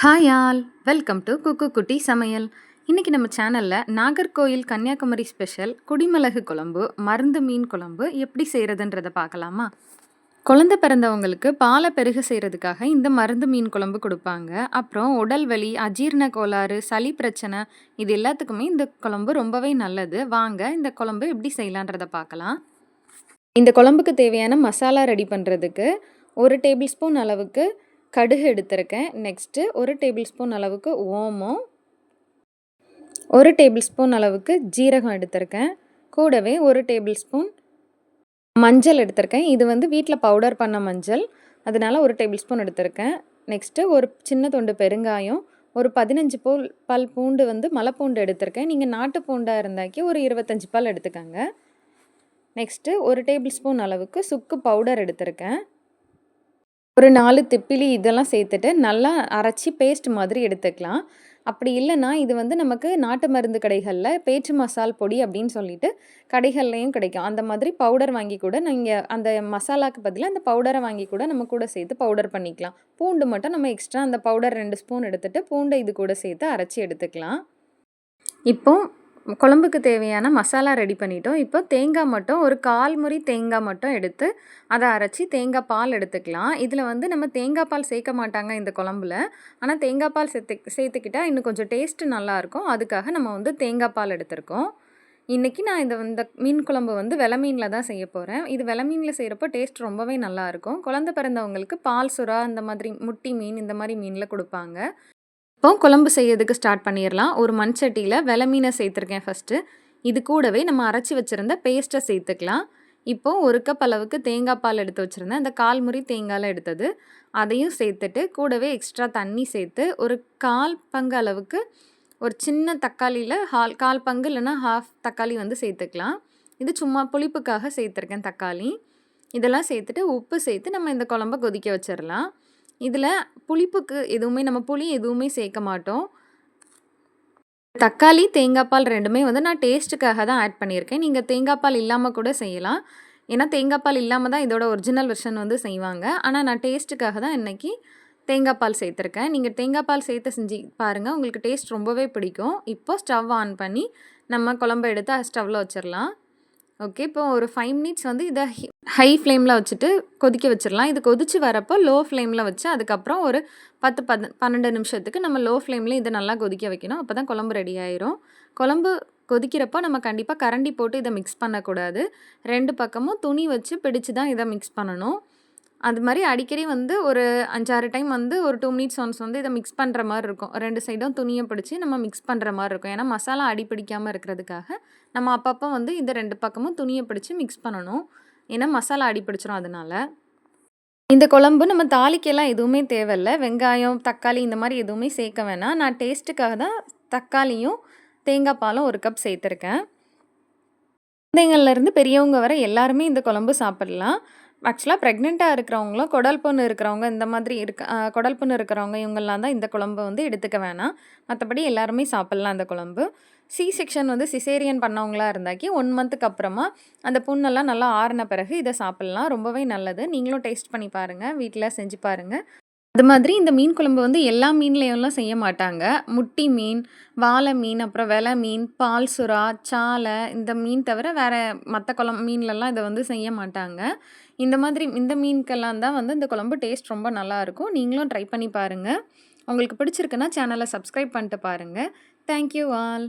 Hi all welcome to cook குட்டி சமையல் இன்றைக்கி நம்ம சேனலில் நாகர்கோயில் கன்னியாகுமரி ஸ்பெஷல் குடிமிளகு குழம்பு மருந்து மீன் குழம்பு எப்படி செய்கிறதுன்றதை பார்க்கலாமா? குழந்தை பிறந்தவங்களுக்கு பாலை பெருக செய்கிறதுக்காக இந்த மருந்து மீன் குழம்பு கொடுப்பாங்க. அப்புறம் உடல் வலி அஜீரண கோளாறு சளி பிரச்சனை இது எல்லாத்துக்குமே இந்த குழம்பு ரொம்பவே நல்லது. வாங்க இந்த குழம்பு எப்படி செய்யலான்றதை பார்க்கலாம். இந்த குழம்புக்கு தேவையான மசாலா ரெடி பண்ணுறதுக்கு ஒரு டேபிள் ஸ்பூன் அளவுக்கு கடுகு எடுத்திருக்கேன். நெக்ஸ்ட்டு ஒரு டேபிள் ஸ்பூன் அளவுக்கு ஓமம். ஒரு டேபிள் ஸ்பூன் அளவுக்கு ஜீரகம் எடுத்திருக்கேன். கூடவே ஒரு டேபிள் ஸ்பூன் மஞ்சள் எடுத்திருக்கேன். இது வந்து வீட்டில் பவுடர் பண்ண மஞ்சள். அதனால் ஒரு டேபிள் ஸ்பூன் எடுத்திருக்கேன். நெக்ஸ்ட்டு ஒரு சின்ன தொண்டு பெருங்காயம். ஒரு பதினஞ்சு பூல் பல் பூண்டு வந்து மலைப்பூண்டு எடுத்திருக்கேன். நீங்கள் நாட்டு பூண்டாக இருந்தாக்கி ஒரு இருபத்தஞ்சி பல் எடுத்துக்கோங்க. நெக்ஸ்ட்டு ஒரு டேபிள் ஸ்பூன் அளவுக்கு சுக்கு பவுடர் எடுத்திருக்கேன். ஒரு நாலு திப்பிலி இதெல்லாம் சேர்த்துட்டு நல்லா அரைச்சி பேஸ்ட் மாதிரி எடுத்துக்கலாம். அப்படி இல்லைன்னா இது வந்து நமக்கு நாட்டு மருந்து கடைகளில் பேச்சு மசால் பொடி அப்படின்னு சொல்லிட்டு கடைகள்லையும் கிடைக்கும். அந்த மாதிரி பவுடர் வாங்கி கூட நீங்கள் அந்த மசாலாக்கு பதிலாக அந்த பவுடரை வாங்கி கூட நம்ம கூட சேர்த்து பவுடர் பண்ணிக்கலாம். பூண்டு மட்டும் நம்ம எக்ஸ்ட்ரா அந்த பவுடர் ரெண்டு ஸ்பூன் எடுத்துகிட்டு பூண்டை இது கூட சேர்த்து அரைச்சி எடுத்துக்கலாம். இப்போ குழம்புக்கு தேவையான மசாலா ரெடி பண்ணிட்டோம். இப்போ தேங்காய் மட்டும் ஒரு கால் முறி தேங்காய் மட்டும் எடுத்து அதை அரைச்சி தேங்காய் பால் எடுத்துக்கலாம். இதில் வந்து நம்ம தேங்காய் பால் சேர்க்க மாட்டாங்க இந்த குழம்புல. ஆனால் தேங்காய் பால் சேர்த்து சேர்த்துக்கிட்டால் இன்னும் கொஞ்சம் டேஸ்ட்டு நல்லாயிருக்கும் அதுக்காக நம்ம வந்து தேங்காய் பால் எடுத்திருக்கோம். இன்றைக்கி நான் இந்த இந்த மீன் குழம்பு வந்து வெலை மீனில் தான் செய்ய போகிறேன் இது வெலை மீனில் செய்கிறப்போ டேஸ்ட் ரொம்பவே நல்லாயிருக்கும் குழந்த பிறந்தவங்களுக்கு பால் சுறா இந்த மாதிரி முட்டி மீன் இந்த மாதிரி மீனில் கொடுப்பாங்க. இப்போ குழம்பு செய்யறதுக்கு ஸ்டார்ட் பண்ணிடலாம் ஒரு மண் சட்டியில் வெலை மீனை சேர்த்துருக்கேன் ஃபஸ்ட்டு இது கூடவே நம்ம அரைச்சி வச்சுருந்த பேஸ்ட்டை சேர்த்துக்கலாம். இப்போது ஒரு கப் அளவுக்கு தேங்காய் பால் எடுத்து வச்சுருந்தேன். அந்த கால் முறி தேங்காயில் எடுத்தது. அதையும் சேர்த்துட்டு கூடவே எக்ஸ்ட்ரா தண்ணி சேர்த்து ஒரு கால் பங்கு அளவுக்கு ஒரு சின்ன தக்காளியில் ஹால் கால் பங்கு இல்லைன்னா ஹாஃப் தக்காளி வந்து சேர்த்துக்கலாம். இது சும்மா புளிப்புக்காக சேர்த்துருக்கேன் தக்காளி. இதெல்லாம் சேர்த்துட்டு உப்பு சேர்த்து நம்ம இந்த குழம்ப கொதிக்க வச்சிடலாம் இதில் புளிப்புக்கு எதுவுமே நம்ம புளி எதுவுமே சேர்க்க மாட்டோம். தக்காளி தேங்காய் பால் ரெண்டுமே வந்து நான் டேஸ்ட்டுக்காக தான் ஆட் பண்ணியிருக்கேன். நீங்கள் தேங்காய் பால் இல்லாமல் கூட செய்யலாம். ஏன்னா தேங்காய் பால் இல்லாமல் தான் இதோட ஒரிஜினல் வெர்ஷன் வந்து செய்வாங்க. ஆனால் நான் டேஸ்ட்டுக்காக தான் இன்றைக்கி தேங்காய் பால் சேர்த்துருக்கேன். நீங்கள் தேங்காய் பால் சேர்த்து செஞ்சு பாருங்கள் உங்களுக்கு டேஸ்ட் ரொம்பவே பிடிக்கும். இப்போ ஸ்டவ் ஆன் பண்ணி நம்ம குழம்பு எடுத்து ஸ்டவ்வில் வச்சிடலாம். ஓகே இப்போ ஒரு ஃபைவ் மினிட்ஸ் வந்து இதை ஹை ஃப்ளேமில் வச்சுட்டு கொதிக்க வச்சிடலாம் இது கொதித்து வரப்போ லோ ஃப்ளேமில் வச்சு அதுக்கப்புறம் ஒரு பத்து பத் பன்னெண்டு நிமிஷத்துக்கு நம்ம லோ ஃப்ளேமில் இதை நல்லா கொதிக்க வைக்கணும். அப்போ தான் குழம்பு ரெடி ஆயிரும். குழம்பு கொதிக்கிறப்போ நம்ம கண்டிப்பாக கரண்டி போட்டு இதை மிக்ஸ் பண்ணக்கூடாது. ரெண்டு பக்கமும் துணி வச்சு பிடிச்சு தான் இதை மிக்ஸ் பண்ணணும். அது மாதிரி அடிக்கடி வந்து ஒரு அஞ்சாறு டைம் வந்து ஒரு டூ மினிட்ஸ் ஒன்ஸ் வந்து இதை மிக்ஸ் பண்ணுற மாதிரி இருக்கும். ரெண்டு சைடும் துணியை பிடிச்சி நம்ம மிக்ஸ் பண்ணுற மாதிரி இருக்கும். ஏன்னா மசாலா அடி பிடிக்காமல் இருக்கிறதுக்காக நம்ம அப்பப்போ வந்து இந்த ரெண்டு பக்கமும் துணியை பிடிச்சி மிக்ஸ் பண்ணணும். ஏன்னா மசாலா அடி பிடிச்சிரும் அதனால. இந்த குழம்பு நம்ம தாளிக்கெல்லாம் எதுவுமே தேவையில்ல. வெங்காயம் தக்காளி இந்த மாதிரி எதுவுமே சேர்க்க வேணாம். நான் டேஸ்ட்டுக்காக தான் தக்காளியும் தேங்காய் பாலும் ஒரு கப் சேர்த்துருக்கேன். குழந்தைங்கள்லேருந்து பெரியவங்க வர எல்லாருமே இந்த குழம்பு சாப்பிட்லாம். ஆக்சுவலாக ப்ரெக்னெண்ட்டாக இருக்கிறவங்களும் குடல் புண்ணு இருக்கிறவங்க இந்த மாதிரி இருக்க குடல் புண்ணு இருக்கிறவங்க இவங்கெல்லாம் தான் இந்த குழம்பு வந்து எடுத்துக்க வேணாம். மற்றபடி எல்லாருமே சாப்பிட்லாம் அந்த குழம்பு. சி செக்ஷன் வந்து சிசேரியன் பண்ணவங்களா இருந்தாக்கி ஒன் மந்த்துக்கு அப்புறமா அந்த புண்ணெல்லாம் நல்லா ஆறின பிறகு இதை சாப்பிட்லாம். ரொம்பவே நல்லது. நீங்களும் டேஸ்ட் பண்ணி பாருங்கள் வீட்டில் செஞ்சு பாருங்கள் அது மாதிரி இந்த மீன் குழம்பு வந்து எல்லா மீன்லேயும்லாம் செய்ய மாட்டாங்க. முட்டி மீன் வாழை மீன் அப்புறம் வெலை மீன் பால் சுறா சாலை இந்த மீன் தவிர வேறு மற்ற குழம்பு மீன்லலாம் இதை வந்து செய்ய மாட்டாங்க. இந்த மாதிரி இந்த மீனுக்கெல்லாம் தான் வந்து இந்த குழம்பு டேஸ்ட் ரொம்ப நல்லாயிருக்கும் நீங்களும் ட்ரை பண்ணி பாருங்கள் உங்களுக்கு பிடிச்சிருக்குன்னா சேனலை சப்ஸ்கிரைப் பண்ணிட்டு பாருங்கள் தேங்க்யூ ஆல்